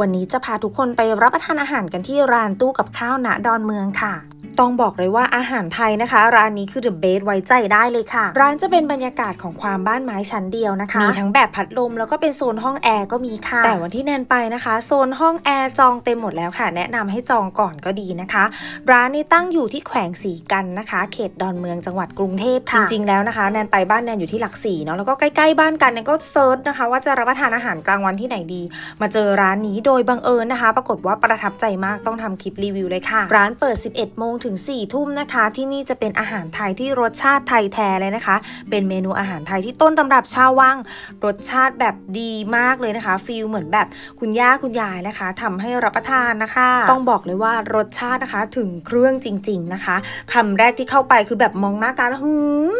วันนี้จะพาทุกคนไปรับประทานอาหารกันที่ร้านตู้กับข้าวณดอนเมืองค่ะ ต้องบอกเลยว่าอาหารไทยนะคะ ร้านนี้คือ The Best ไว้ใจได้เลยค่ะ ร้านจะเป็นบรรยากาศของความบ้านไม้ชั้นเดียวนะคะ มีทั้งแบบพัดลมแล้วก็เป็นโซนห้องแอร์ก็มีค่ะ แต่วันที่แนนไปนะคะ โซนห้องแอร์จองเต็มหมดแล้วค่ะ แนะนำให้จองก่อนก็ดีนะคะ ร้านนี้ตั้งอยู่ที่แขวงสีกันนะคะ เขตดอนเมืองจังหวัดกรุงเทพค่ะจริงๆแล้วนะคะแนนไปบ้านแนนอยู่ที่หลักสี่เนาะแล้วก็ใกล้ๆบ้านกันแนนก็เซิร์ชนะคะ ว่าจะรับประทานอาหารกลางวันที่ไหนดี มาเจอร้านนี้โดยบังเอิญนะคะ ปรากฏว่าประทับใจมากต้องทำคลิปรีวิวเลยค่ะ ร้านเปิด 11 โมงถึง 4 ทุ่มนะคะ ที่นี่จะเป็นอาหารไทยที่รสชาติไทยแท้เลยนะคะ เป็นเมนูอาหารไทยที่ต้นตำรับชาววัง รสชาติแบบดีมากเลยนะคะฟีลเหมือนแบบคุณย่าคุณยายนะคะทำให้รับประทานนะคะ ต้องบอกเลยว่ารสชาตินะคะถึงเครื่องจริง ๆนะคะคำแรกที่เข้าไปคือแบบมองหน้ากันหืม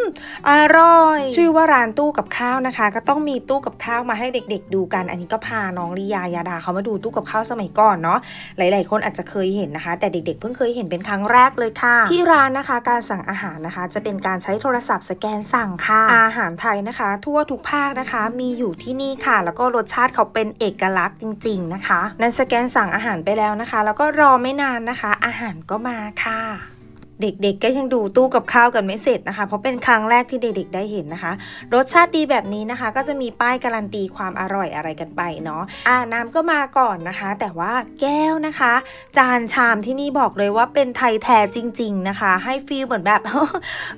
อร่อย ชื่อว่าร้านตู้กับข้าวนะคะ ก็ต้องมีตู้กับข้าวมาให้เด็ก ๆ ดูกัน อันนี้ก็พาน้องลียายาดาเขามาดูตู้กับข้าวสมัยก่อนเนาะหลาย ๆ คนอาจจะเคยเห็นนะคะ แต่เด็ก ๆ เพิ่งเคยเห็นเป็นครั้งแรกเลยค่ะ ที่ร้านนะคะ การสั่งอาหารนะคะ จะเป็นการใช้โทรศัพท์สแกนสั่งค่ะ อาหารไทยนะคะ ทั่วทุกภาคนะคะ มีอยู่ที่นี่ค่ะ แล้วก็รสชาติเขาเป็นเอกลักษณ์จริง ๆ นะคะ นั้นสแกนสั่งอาหารไปแล้วนะคะ แล้วก็รอไม่นานนะคะ อาหารก็มาค่ะ เด็กๆก็ยังดูตู้กับข้าวกันไม่เสร็จนะคะ เพราะเป็นครั้งแรกที่เด็กๆได้เห็นนะคะ รสชาติดีแบบนี้นะคะ ก็จะมีป้ายการันตีความอร่อยอะไรกันไปเนาะอ่าน้ำก็มาก่อนนะคะ แต่ว่าแก้วนะคะ จานชามที่นี่บอกเลยว่าเป็นไทยแท้จริง ๆนะคะ ให้ฟีลเหมือนแบบ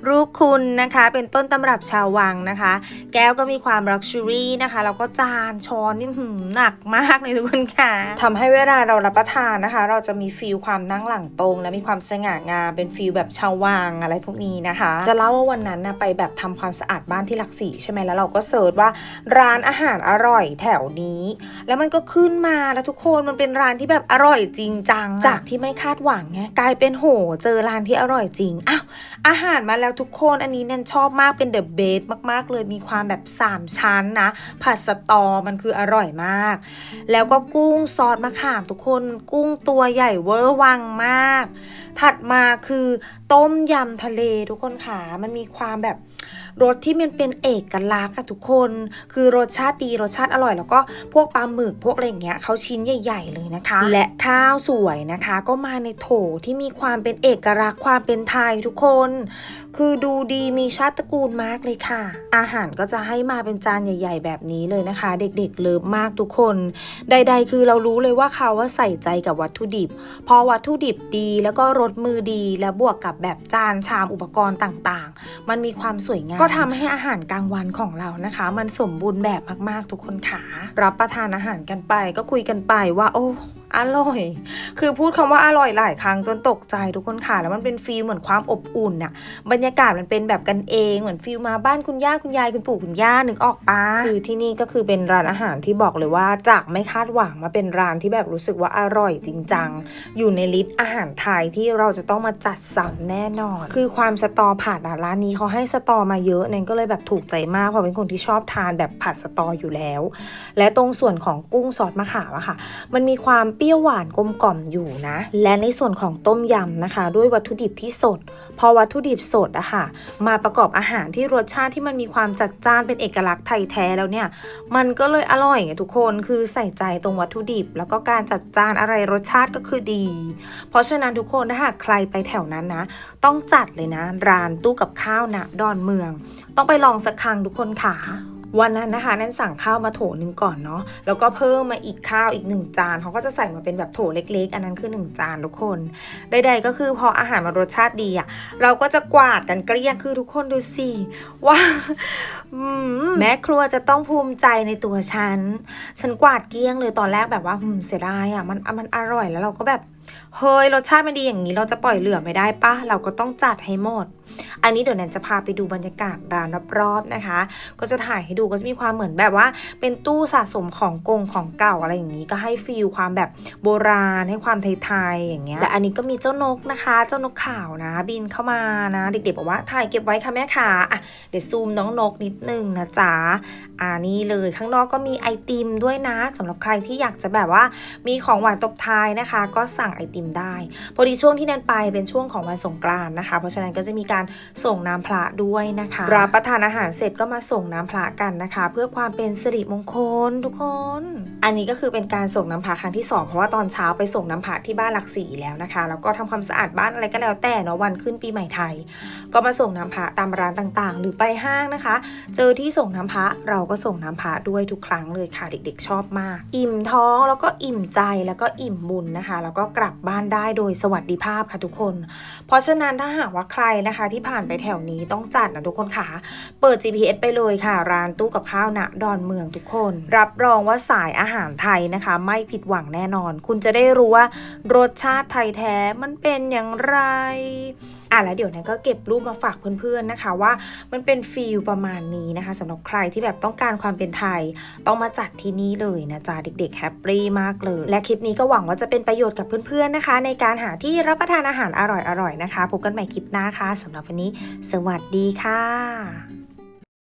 รูปคุณนะคะ เป็นต้นตำรับชาววังนะคะ แก้วก็มีความลักชัวรี่นะคะแล้วก็จานช้อนนี่หืมหนักมากเลยทุกคนค่ะทำให้เวลาเรารับประทานนะคะ เราจะมีฟีลความนั่งหลังตรง และมีความสง่างามเป็นฟีลแบบชาววังอะไรพวกนี้นะคะ จะเล่าว่าวันนั้นนะไปแบบทำความสะอาดบ้านที่หลักสี่ใช่ไหมแล้วเราก็เสิร์ชว่าร้านอาหารอร่อยแถวนี้ แล้วมันก็ขึ้นมาแล้วทุกคนมันเป็นร้านที่แบบอร่อยจริงจังอะจากที่ไม่คาดหวังไงกลายเป็นโหเจอร้านที่อร่อยจริงอ้าวอาหารมาแล้วทุกคนอันนี้แนนชอบมากเป็นเดอะเบสมากๆ เลยมีความแบบ 3 ชั้นนะ ผัดสตอมันคืออร่อยมาก แล้วก็กุ้งซอสมะขามทุกคนกุ้งตัวใหญ่เวอร์วังมาก ถัดมาคือต้มยำทะเลทุกคนค่ะ มันมีความแบบ รสที่มันเป็นเอกลักษณ์อะทุกคน คือรสชาติดีรสชาติอร่อย แล้วก็พวกปลาหมึกพวกอะไรอย่างเงี้ยเขาชิ้นใหญ่ ๆ เลยนะคะ และข้าวสวยนะคะ ก็มาในโถที่มีความเป็นเอกลักษณ์ความเป็นไทยทุกคน คือดูดีมีชาติตระกูลมากเลยค่ะ อาหารก็จะให้มาเป็นจานใหญ่ ๆ แบบนี้เลยนะคะ เด็กๆเลิฟมากทุกคน ใด ๆ คือเรารู้เลยว่าเขาว่าใส่ใจกับวัตถุดิบ พอวัตถุดิบดีแล้วก็รสมือดีแล้วบวกกับแบบจานชามอุปกรณ์ต่างๆ มันมีความสวยงามก็ทำให้อาหารกลางวันของเรานะคะ มันสมบูรณ์แบบมากๆทุกคนขารับประทานอาหารกันไป ก็คุยกันไปว่า โอ้ อร่อย คือพูดคำว่าอร่อยหลายครั้งจนตกใจทุกคนค่ะ แล้วมันเป็นฟีลเหมือนความอบอุ่นอะบรรยากาศมันเป็นแบบกันเอง เหมือนฟีลมาบ้านคุณย่าคุณยายคุณปู่คุณย่านึกออกปะคือที่นี่ก็คือเป็นร้านอาหารที่บอกเลยว่าจากไม่คาดหวังมาเป็นร้านที่แบบรู้สึกว่าอร่อยจริงจัง อยู่ในลิสต์อาหารไทยที่เราจะต้องมาจัดสั่งแน่นอน คือความสตอผัดอะร้านนี้เขาให้สตอมาเยอะเนนก็เลยแบบถูกใจมากเพราะเป็นคนที่ชอบทานแบบผัดสตออยู่แล้ว และตรงส่วนของกุ้งซอสมะขามอะค่ะ มันมีความเปรี้ยวหวานกลมกล่อมอยู่นะ และในส่วนของต้มยำนะคะ ด้วยวัตถุดิบที่สด พอวัตถุดิบสดอะค่ะ มาประกอบอาหารที่รสชาติที่มันมีความจัดจ้านเป็นเอกลักษณ์ไทยแท้แล้วเนี่ย มันก็เลยอร่อยไงทุกคนคือใส่ใจตรงวัตถุดิบ แล้วก็การจัดจานอะไรรสชาติก็คือดี เพราะฉะนั้นทุกคนถ้าหากใครไปแถวนั้นนะ ต้องจัดเลยนะ ร้านตู้กับข้าวนะดอนเมือง ต้องไปลองสักครั้งทุกคนค่ะ วันนั้นนะคะนั่นสั่งข้าวมาโถหนึ่งก่อนเนาะแล้วก็เพิ่มมาอีกข้าวอีกหนึ่งจานเขาก็จะใส่มาเป็นแบบโถเล็ก ๆ อันนั้นคือหนึ่งจานทุกคนใดๆก็คือพออาหารมารสชาติดีอะเราก็จะกวาดกันเกลี้ยงคือทุกคนดูสิว่า แม่ครัวจะต้องภูมิใจในตัวฉัน ฉันกวาดเกลี้ยงเลยตอนแรกแบบว่าอืมเสียดายอะมันมันอร่อยแล้วเราก็แบบ เฮ้ยรสชาติมันดีอย่างนี้เราจะปล่อยเหลือไม่ได้ปะเราก็ต้องจัดให้หมด อันนี้เดี๋ยวแนนจะพาไปดูบรรยากาศร้านรอบๆนะคะ ก็จะถ่ายให้ดูก็จะมีความเหมือนแบบว่า เป็นตู้สะสมของกงของเก่าอะไรอย่างนี้ ก็ให้ฟีลความแบบโบราณให้ความไทยๆอย่างเงี้ยและอันนี้ก็มีเจ้านกนะคะ เจ้านกขาวนะ บินเข้ามานะ เด็กๆบอกว่าถ่ายเก็บไว้ค่ะแม่ค่ะอะเดี๋ยวซูมน้องนกนิดหนึ่งนะจ๊ะอ่านี่เลยข้างนอกก็มีไอติมด้วยนะสำหรับใครที่อยากจะแบบว่ามีของหวานตบท้ายนะคะ ก็สั่งไอติมได้พอดีช่วงที่แนนไปเป็นช่วงของวันสงกรานต์นะคะ เพราะฉะนั้นก็จะมีการส่งน้ำพระด้วยนะคะรับประทานอาหารเสร็จก็มาส่งน้ำพระกันนะคะ เพื่อความเป็นสิริมงคลทุกคน อันนี้ก็คือเป็นการส่งน้ำพระครั้งที่สองเพราะว่าตอนเช้าไปส่งน้ำพระที่บ้านหลักสีแล้วนะคะแล้วก็ทำความสะอาดบ้านอะไรก็แล้วแต่เนาะวันขึ้นปีใหม่ไทย ก็มาส่งน้ำพระตามร้านต่างๆ หรือไปห้างนะคะเจอที่ส่งน้ำพระเราก็ส่งน้ำพระด้วยทุกครั้งเลยค่ะเด็กๆชอบมาก อิ่มท้องแล้วก็อิ่มใจแล้วก็อิ่มบุญนะคะ แล้วก็กลับบ้านได้โดยสวัสดิภาพค่ะทุกคน เพราะฉะนั้นถ้าหากว่าใครนะคะที่ผ่านไปแถวนี้ต้องจัดนะทุกคนค่ะ เปิด GPS ไปเลยค่ะ ร้านตู้กับข้าวณดอนเมืองทุกคน รับรองว่าสายอาหารไทยนะคะ ไม่ผิดหวังแน่นอน คุณจะได้รู้ว่ารสชาติไทยแท้มันเป็นอย่างไร อะแล้วเดี๋ยวนั้นก็เก็บรูปมาฝากเพื่อนๆนะคะ ว่ามันเป็นฟีลประมาณนี้นะคะสำหรับใครที่แบบต้องการความเป็นไทย ต้องมาจัดที่นี่เลยนะจ๊ะเด็กๆแฮปปี้มากเลย และคลิปนี้ก็หวังว่าจะเป็นประโยชน์กับเพื่อนๆนะคะ ในการหาที่รับประทานอาหารอร่อยๆนะคะพบกันใหม่คลิปหน้าค่ะสำหรับวันนี้ สวัสดีค่ะ